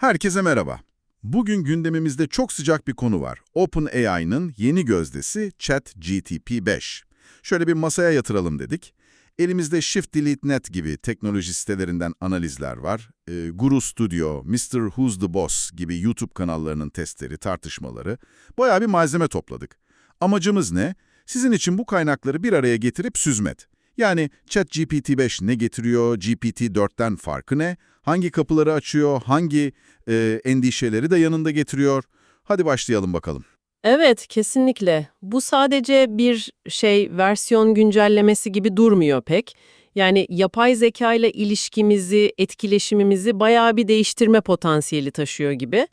Herkese merhaba. Bugün gündemimizde çok sıcak bir konu var. OpenAI'nın yeni gözdesi ChatGPT-5. Şöyle bir masaya yatıralım dedik. Elimizde Shift Delete Net gibi teknoloji sitelerinden analizler var. Ee, Guru Studio, Mr. Who's the Boss gibi YouTube kanallarının testleri, tartışmaları. Bayağı bir malzeme topladık. Amacımız ne? Sizin için bu kaynakları bir araya getirip süzmet. Yani ChatGPT-5 ne getiriyor, GPT-4'ten farkı ne, hangi kapıları açıyor, hangi e, endişeleri de yanında getiriyor. Hadi başlayalım bakalım. Evet, kesinlikle. Bu sadece bir şey versiyon güncellemesi gibi durmuyor pek. Yani yapay zeka ile ilişkimizi, etkileşimimizi bayağı bir değiştirme potansiyeli taşıyor gibi.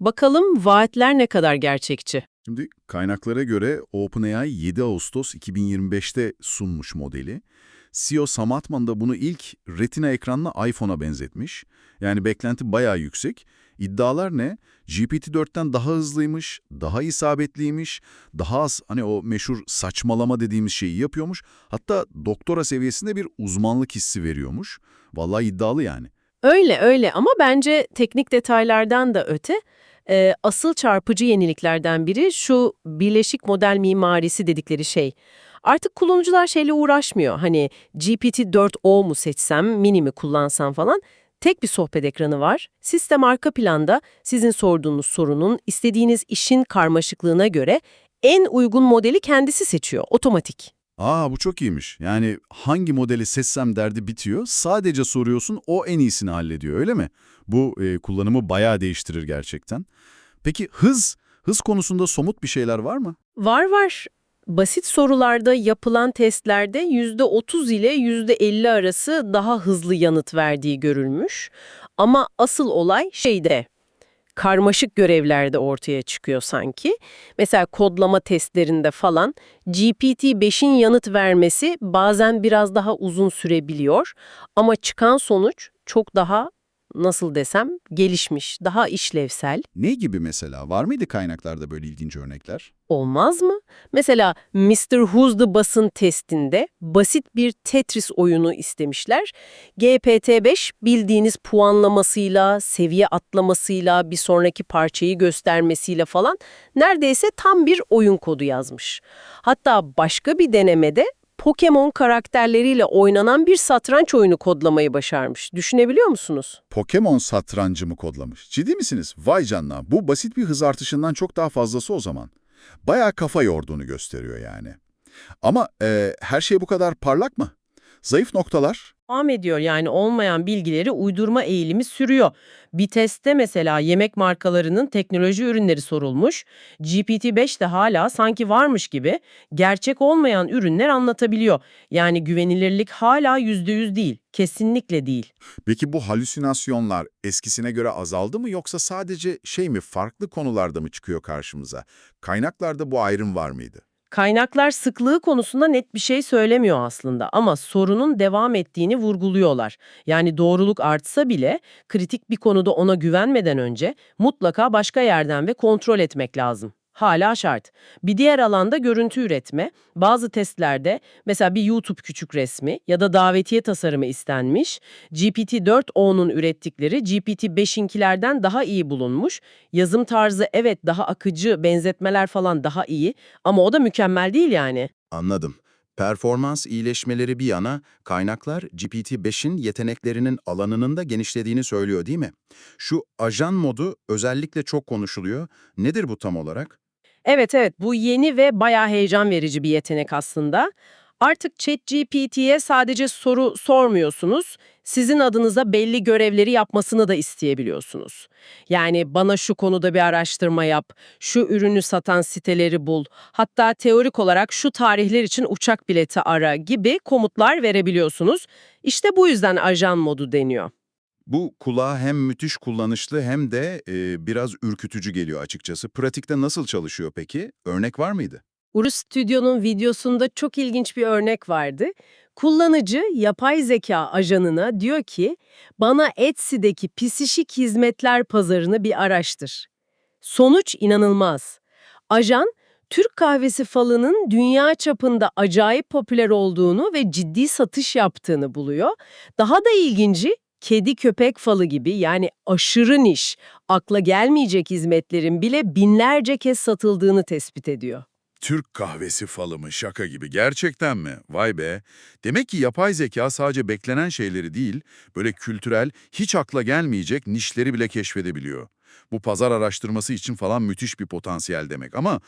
Bakalım vaatler ne kadar gerçekçi? Şimdi kaynaklara göre OpenAI 7 Ağustos 2025'te sunmuş modeli. CEO Sam Altman da bunu ilk retina ekranlı iPhone'a benzetmiş. Yani beklenti bayağı yüksek. İddialar ne? GPT-4'ten daha hızlıymış, daha isabetliymiş, daha az hani o meşhur saçmalama dediğimiz şeyi yapıyormuş. Hatta doktora seviyesinde bir uzmanlık hissi veriyormuş. Vallahi iddialı yani. Öyle öyle ama bence teknik detaylardan da öte e, asıl çarpıcı yeniliklerden biri şu birleşik model mimarisi dedikleri şey. Artık kullanıcılar şeyle uğraşmıyor. Hani GPT-4o mu seçsem, mini mi kullansam falan. Tek bir sohbet ekranı var. Sistem arka planda sizin sorduğunuz sorunun istediğiniz işin karmaşıklığına göre en uygun modeli kendisi seçiyor, otomatik. Aa bu çok iyiymiş. Yani hangi modeli seçsem derdi bitiyor. Sadece soruyorsun o en iyisini hallediyor öyle mi? Bu e, kullanımı bayağı değiştirir gerçekten. Peki hız? Hız konusunda somut bir şeyler var mı? Var var. Basit sorularda yapılan testlerde %30 ile %50 arası daha hızlı yanıt verdiği görülmüş. Ama asıl olay şeyde, karmaşık görevlerde ortaya çıkıyor sanki. Mesela kodlama testlerinde falan GPT-5'in yanıt vermesi bazen biraz daha uzun sürebiliyor. Ama çıkan sonuç çok daha, nasıl desem, gelişmiş, daha işlevsel. Ne gibi mesela? Var mıydı kaynaklarda böyle ilginç örnekler? Olmaz mı? Mesela Mr. Who's the Boss'ın testinde basit bir Tetris oyunu istemişler. GPT-5 bildiğiniz puanlamasıyla, seviye atlamasıyla, bir sonraki parçayı göstermesiyle falan neredeyse tam bir oyun kodu yazmış. Hatta başka bir denemede Pokemon karakterleriyle oynanan bir satranç oyunu kodlamayı başarmış. Düşünebiliyor musunuz? Pokemon satrancı mı kodlamış? Ciddi misiniz? Vay canına. Bu basit bir hız artışından çok daha fazlası o zaman. Bayağı kafa yorduğunu gösteriyor yani. Ama e, her şey bu kadar parlak mı? Zayıf noktalar? Devam ediyor. Yani olmayan bilgileri uydurma eğilimi sürüyor. Bir testte mesela yemek markalarının teknoloji ürünleri sorulmuş. GPT-5 de hala sanki varmış gibi gerçek olmayan ürünler anlatabiliyor. Yani güvenilirlik hala %100 değil. Kesinlikle değil. Peki bu halüsinasyonlar eskisine göre azaldı mı yoksa sadece şey mi farklı konularda mı çıkıyor karşımıza? Kaynaklarda bu ayrım var mıydı? Kaynaklar sıklığı konusunda net bir şey söylemiyor aslında ama sorunun devam ettiğini vurguluyorlar. Yani doğruluk artsa bile kritik bir konuda ona güvenmeden önce mutlaka başka yerden ve kontrol etmek lazım. Hala şart. Bir diğer alanda görüntü üretme. Bazı testlerde mesela bir YouTube küçük resmi ya da davetiye tasarımı istenmiş. GPT-4o'nun ürettikleri GPT-5'inkilerden daha iyi bulunmuş. Yazım tarzı evet daha akıcı, benzetmeler falan daha iyi ama o da mükemmel değil yani. Anladım. Performans iyileşmeleri bir yana, kaynaklar GPT-5'in yeteneklerinin alanının da genişlediğini söylüyor değil mi? Şu ajan modu özellikle çok konuşuluyor. Nedir bu tam olarak? Evet evet bu yeni ve bayağı heyecan verici bir yetenek aslında. Artık ChatGPT'ye sadece soru sormuyorsunuz, sizin adınıza belli görevleri yapmasını da isteyebiliyorsunuz. Yani bana şu konuda bir araştırma yap, şu ürünü satan siteleri bul, hatta teorik olarak şu tarihler için uçak bileti ara gibi komutlar verebiliyorsunuz. İşte bu yüzden ajan modu deniyor. Bu kulağa hem müthiş kullanışlı hem de e, biraz ürkütücü geliyor açıkçası. Pratikte nasıl çalışıyor peki? Örnek var mıydı? Urus Studio'nun videosunda çok ilginç bir örnek vardı. Kullanıcı yapay zeka ajanına diyor ki, bana Etsy'deki psişik hizmetler pazarını bir araştır. Sonuç inanılmaz. Ajan, Türk kahvesi falının dünya çapında acayip popüler olduğunu ve ciddi satış yaptığını buluyor. Daha da ilginci, kedi köpek falı gibi yani aşırı niş, akla gelmeyecek hizmetlerin bile binlerce kez satıldığını tespit ediyor. Türk kahvesi falı mı şaka gibi gerçekten mi? Vay be. Demek ki yapay zeka sadece beklenen şeyleri değil, böyle kültürel, hiç akla gelmeyecek nişleri bile keşfedebiliyor. Bu pazar araştırması için falan müthiş bir potansiyel demek ama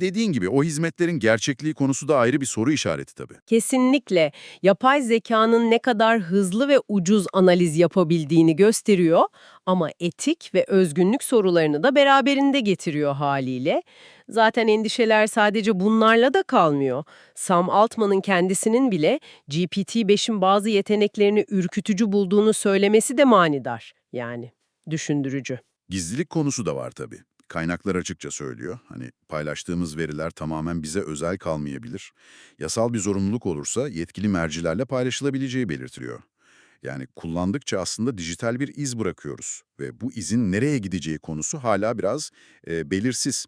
dediğin gibi o hizmetlerin gerçekliği konusu da ayrı bir soru işareti tabii. Kesinlikle yapay zekanın ne kadar hızlı ve ucuz analiz yapabildiğini gösteriyor ama etik ve özgünlük sorularını da beraberinde getiriyor haliyle. Zaten endişeler sadece bunlarla da kalmıyor. Sam Altman'ın kendisinin bile GPT-5'in bazı yeteneklerini ürkütücü bulduğunu söylemesi de manidar. Yani düşündürücü. Gizlilik konusu da var tabii. Kaynaklar açıkça söylüyor. Hani paylaştığımız veriler tamamen bize özel kalmayabilir. Yasal bir zorunluluk olursa yetkili mercilerle paylaşılabileceği belirtiliyor. Yani kullandıkça aslında dijital bir iz bırakıyoruz ve bu izin nereye gideceği konusu hala biraz e, belirsiz.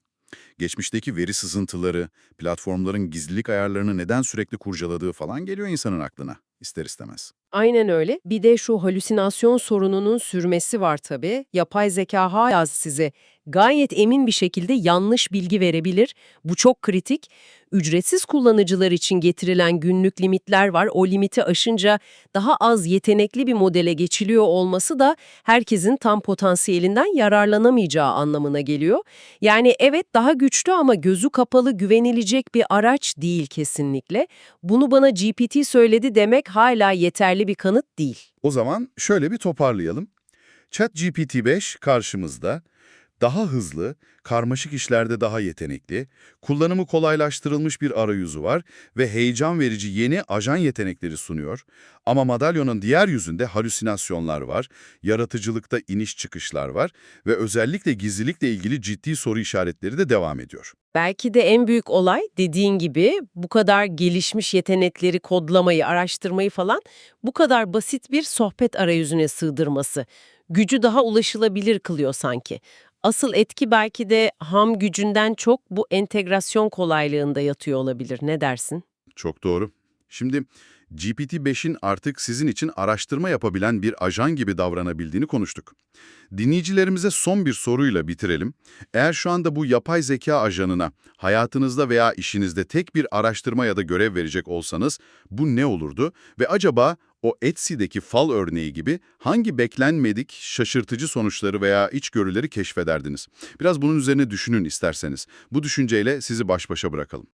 Geçmişteki veri sızıntıları, platformların gizlilik ayarlarını neden sürekli kurcaladığı falan geliyor insanın aklına ister istemez. Aynen öyle. Bir de şu halüsinasyon sorununun sürmesi var tabii. Yapay zeka hala size gayet emin bir şekilde yanlış bilgi verebilir. Bu çok kritik. Ücretsiz kullanıcılar için getirilen günlük limitler var. O limiti aşınca daha az yetenekli bir modele geçiliyor olması da herkesin tam potansiyelinden yararlanamayacağı anlamına geliyor. Yani evet daha güçlü ama gözü kapalı güvenilecek bir araç değil kesinlikle. Bunu bana GPT söyledi demek hala yeterli bir kanıt değil. O zaman şöyle bir toparlayalım. ChatGPT-5 karşımızda daha hızlı, karmaşık işlerde daha yetenekli, kullanımı kolaylaştırılmış bir arayüzü var ve heyecan verici yeni ajan yetenekleri sunuyor. Ama madalyonun diğer yüzünde halüsinasyonlar var, yaratıcılıkta iniş çıkışlar var ve özellikle gizlilikle ilgili ciddi soru işaretleri de devam ediyor. Belki de en büyük olay dediğin gibi bu kadar gelişmiş yetenekleri kodlamayı, araştırmayı falan bu kadar basit bir sohbet arayüzüne sığdırması. Gücü daha ulaşılabilir kılıyor sanki. Asıl etki belki de ham gücünden çok bu entegrasyon kolaylığında yatıyor olabilir. Ne dersin? Çok doğru. Şimdi GPT-5'in artık sizin için araştırma yapabilen bir ajan gibi davranabildiğini konuştuk. Dinleyicilerimize son bir soruyla bitirelim. Eğer şu anda bu yapay zeka ajanına hayatınızda veya işinizde tek bir araştırma ya da görev verecek olsanız bu ne olurdu? Ve acaba o Etsy'deki fal örneği gibi hangi beklenmedik, şaşırtıcı sonuçları veya içgörüleri keşfederdiniz? Biraz bunun üzerine düşünün isterseniz. Bu düşünceyle sizi baş başa bırakalım.